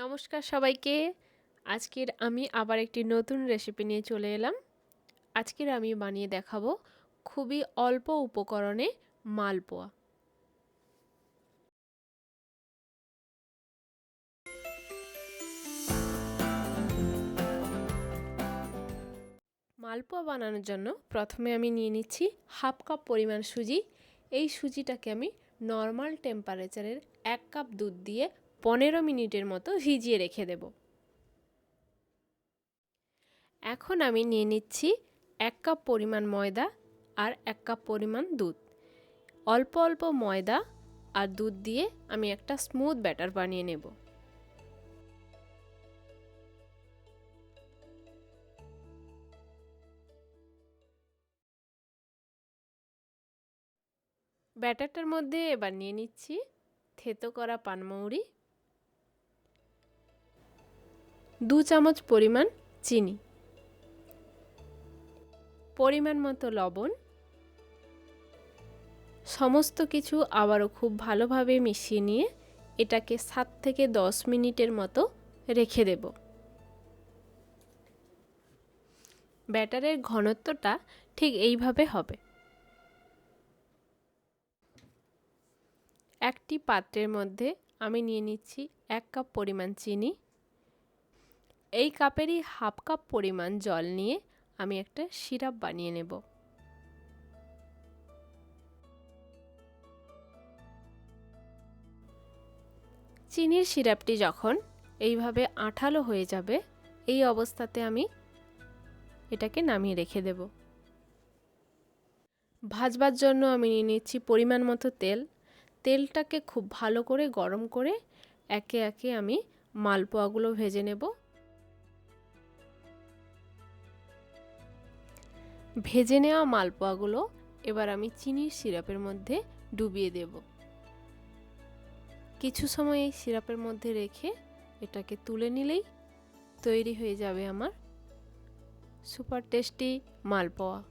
নমস্কার সবাইকে। আজকের আমি আবার একটি নতুন রেসিপি নিয়ে চলে এলাম। আজকের আমি বানিয়ে দেখাবো খুবই অল্প উপকরণে মালপোয়া। মালপোয়া বানানোর জন্য প্রথমে আমি নিয়ে নিচ্ছি হাফ কাপ পরিমাণ সুজি। এই সুজিটাকে আমি নর্মাল টেম্পারেচারের এক কাপ দুধ দিয়ে পনেরো মিনিটের মতো ভিজিয়ে রেখে দেব। এখন আমি নিয়ে নিচ্ছি এক কাপ পরিমাণ ময়দা আর এক কাপ পরিমাণ দুধ। অল্প অল্প ময়দা আর দুধ দিয়ে আমি একটা স্মুথ ব্যাটার বানিয়ে নেব। ব্যাটারটার মধ্যে এবার নিয়ে নিচ্ছি থেতো করা পানমৌরি দু চামচ পরিমাণ চিনি। পরিমাণ মতো লবণ। সমস্ত কিছু আবারও খুব ভালোভাবে মিশিয়ে নিয়ে এটাকে সাত থেকে দশ মিনিটের মতো রেখে দেব। ব্যাটারের ঘনত্বটা ঠিক এইভাবে হবে। একটি পাত্রের মধ্যে আমি নিয়ে নিচ্ছি এক কাপ পরিমাণ চিনি। এই কাপেরই হাফ কাপ পরিমাণ জল নিয়ে আমি একটা সিরাপ বানিয়ে নেব। চিনির সিরাপটি যখন এইভাবে আঠালো হয়ে যাবে, এই অবস্থাতে আমি এটাকে নামিয়ে রেখে দেব। ভাজবার জন্য আমি নিয়ে নিচ্ছি পরিমাণ মতো তেল। তেলটাকে খুব ভালো করে গরম করে একে একে আমি মালপোয়াগুলো ভেজে নেব। ভেজে নেওয়া মালপোয়াগুলো এবার আমি চিনির সিরাপের মধ্যে ডুবিয়ে দেব। কিছু সময় এই সিরাপের মধ্যে রেখে এটাকে তুলে নিলেই তৈরি হয়ে যাবে আমার সুপার টেস্টি মালপোয়া।